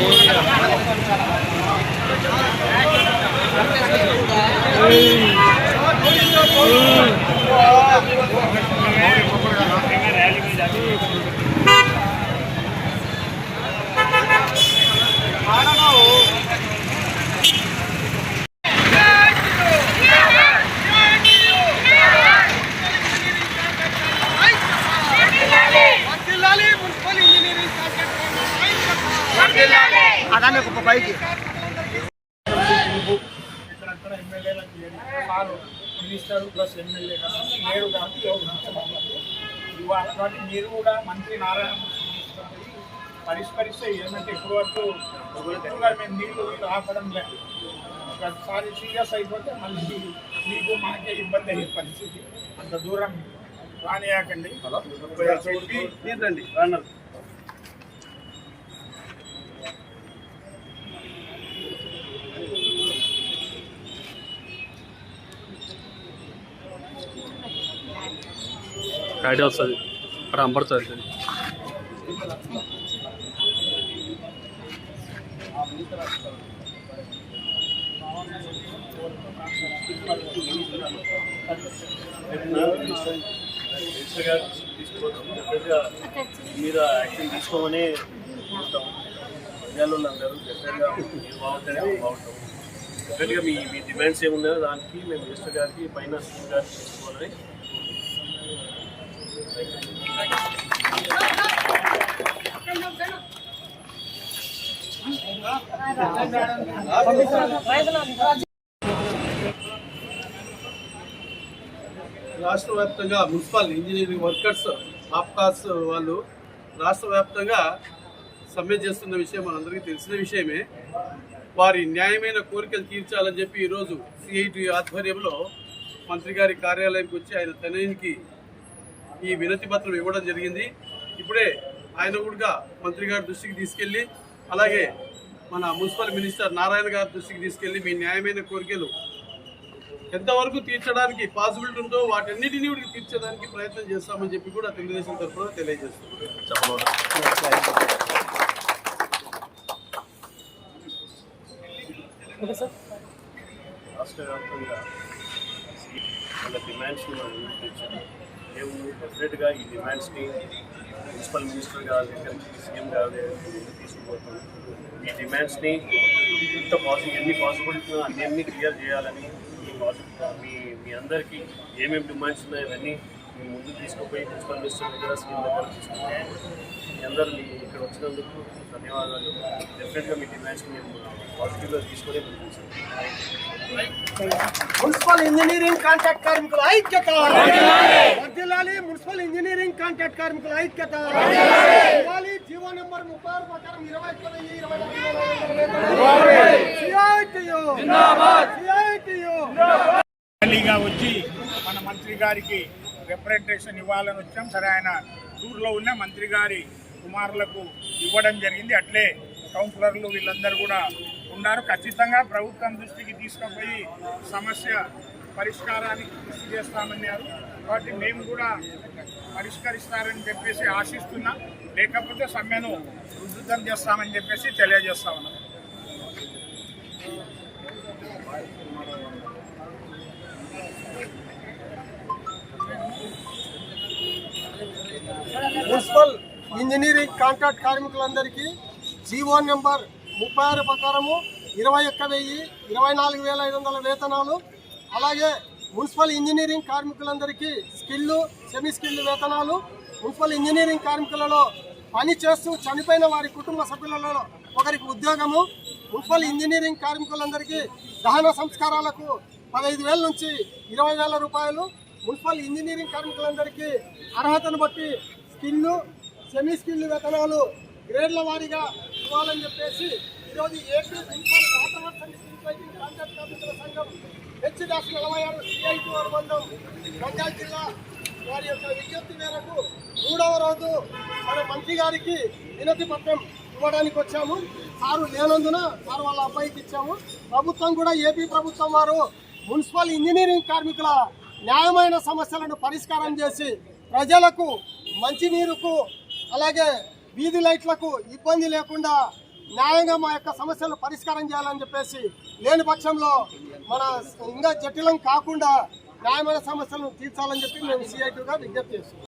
Ừ. Ừ. ừ. అదాన్ని ఒక పైకి. Minister plus MLA నేడు కాబట్టి ఇవాళ కాబట్టి మీరు కూడా మంత్రి నారాయణ పరిష్కరిస్తే ఏమంటే ఇప్పుడు వరకు ఎక్కువగా మేము నీళ్ళు ఆపడం లేదు. ఒకసారి సీరియస్ అయిపోతే మళ్ళీ మీకు మనకే ఇబ్బంది అయ్యే పరిస్థితి. అంత దూరం రానియాకండి. చెప్పి ఏంటండి? ఐడియా వస్తుంది. అక్కడ అంబడుతుంది మినిస్టర్ గారు. తీసుకోవడం డెఫినెట్గా మీద యాక్షన్ తీసుకోమని చూస్తాం. ప్రజలు అందరూ డెఫినెట్గా మీరు బాగుంటేనే మేము బాగుంటాం. డెఫినెట్గా మీ మీ డిమాండ్స్ ఏమున్నాయో దానికి మేము మినిస్టర్ గారికి పైన సీఎం గారికి తీసుకోవాలని రాష్ట్ర వ్యాప్తంగా మున్సిపల్ ఇంజనీరింగ్ వర్కర్స్ ఆప్కాస్ వాళ్ళు రాష్ట్ర వ్యాప్తంగా సమ్మె చేస్తున్న విషయం మనందరికీ తెలిసిన విషయమే. వారి న్యాయమైన కోరికలు తీర్చాలని చెప్పి ఈరోజు సిఐటి ఆధ్వర్యంలో మంత్రి గారి కార్యాలయంకి వచ్చి ఆయన తనయునికి ఈ వినతి పత్రం ఇవ్వడం జరిగింది. ఇప్పుడే ఆయన కూడా మంత్రి గారి దృష్టికి తీసుకెళ్ళి అలాగే మన మున్సిపల్ మినిస్టర్ నారాయణ గారి దృష్టికి తీసుకెళ్ళి మీ న్యాయమైన కోరికలు ఎంతవరకు తీర్చడానికి పాసిబిలిటీ ఉందో వాటన్నిటిని కూడా తీర్చడానికి ప్రయత్నం చేస్తామని చెప్పి కూడా తెలుగుదేశం తరఫున తెలియజేస్తున్నాం. రాష్ట్ర వ్యాప్తంగా వాళ్ళ డిమాండ్స్ మనం మేము డెఫినెట్గా ఈ డిమాండ్స్ని మున్సిపల్ మినిస్టర్ గారి దగ్గరికి సీఎం గారి తీసుకుపోతాం. ఈ డిమాండ్స్ని ఇంత పాసిబుల్ ఎన్ని పాసిబిలిటీ అన్ని క్లియర్ చేయాలని మీ మీ మీ అందరికీ ఏమేమి డిమాండ్స్ ఉన్నాయో అవన్నీ మీ ముందు తీసుకుపోయి మున్సిపల్ మినిస్టర్ దగ్గర సీఎం దగ్గర తీసుకుపోయి మీ అందరూ మీ ఇక్కడ వచ్చినందుకు ధన్యవాదాలు. డెఫినెట్గా మీ డిమాండ్స్ని మేము పాజిటివ్గా తీసుకొని మున్సిపల్ ఇంజనీరింగ్ కాంట్రాక్ట్ కార్మికుల ఐక్యత. వర్ధిల్లాలి మున్సిపల్ ఇంజనీరింగ్ కాంట్రాక్ట్ కార్మికుల ఐక్యత. ఇవ్వాలి జీవో నెంబర్ ముప్పై ఆరు ప్రకారం ఇరవై. ర్యాలీగా వచ్చి మన మంత్రి గారికి రిప్రజెంటేషన్ ఇవ్వాలని వచ్చాం. సరే ఆయన టూర్లో ఉన్న మంత్రి గారి కుమారులకు ఇవ్వడం జరిగింది. అట్లే కౌన్సిలర్లు వీళ్ళందరూ కూడా ఉన్నారు. ఖచ్చితంగా ప్రభుత్వం దృష్టికి తీసుకుపోయి సమస్య పరిష్కారానికి కృషి చేస్తామన్నారు. కాబట్టి మేము కూడా పరిష్కరిస్తారని చెప్పేసి ఆశిస్తున్నాం. లేకపోతే సమ్మెను ఉధృతం చేస్తామని చెప్పేసి తెలియజేస్తా ఉన్నాం. ఇంజనీరింగ్ కాంట్రాక్ట్ కార్మికులందరికీ జీవో నెంబర్ ముప్పై ఆరు ప్రకారము ఇరవై ఒక్క వెయ్యి ఇరవై నాలుగు వేల ఐదు వందల వేతనాలు అలాగే మున్సిపల్ ఇంజనీరింగ్ కార్మికులందరికీ స్కిల్లు సెమీ స్కిల్ వేతనాలు. మున్సిపల్ ఇంజనీరింగ్ కార్మికులలో పని చేస్తూ చనిపోయిన వారి కుటుంబ సభ్యులలో ఒకరికి ఉద్యోగము. మున్సిపల్ ఇంజనీరింగ్ కార్మికులందరికీ దహన సంస్కారాలకు పదహైదు వేల నుంచి ఇరవై వేల రూపాయలు. మున్సిపల్ ఇంజనీరింగ్ కార్మికులందరికీ అర్హతను బట్టి స్కిల్లు సెమీ స్కిల్ వేతనాలు గ్రేడ్ల వారీగా ఇవ్వాలని చెప్పేసి ఈరోజు ఏపీ మున్సిపల్ వాతావరణ సంఘ కాంట్రాక్ట్ కార్మికుల సంఘం హెచ్ డాష్ నలభై ఆరు సిఐటి అనుబంధం నంద్యాల జిల్లా వారి యొక్క విజ్ఞప్తి మేరకు మూడవ రోజు మన మంత్రి గారికి వినతి పత్రం ఇవ్వడానికి వచ్చాము. సారు లేనందున సార్ వాళ్ళ అబ్బాయికి ఇచ్చాము. ప్రభుత్వం కూడా ఏపీ ప్రభుత్వం వారు మున్సిపల్ ఇంజనీరింగ్ కార్మికుల న్యాయమైన సమస్యలను పరిష్కారం చేసి ప్రజలకు మంచినీరుకు అలాగే వీధి లైట్లకు ఇబ్బంది లేకుండా న్యాయంగా మా యొక్క సమస్యలు పరిష్కారం చేయాలని చెప్పేసి లేని పక్షంలో మన ఇంకా జటిలం కాకుండా న్యాయమైన సమస్యలను తీర్చాలని చెప్పి మేము సిఐటీగా విజ్ఞప్తి చేస్తున్నాం.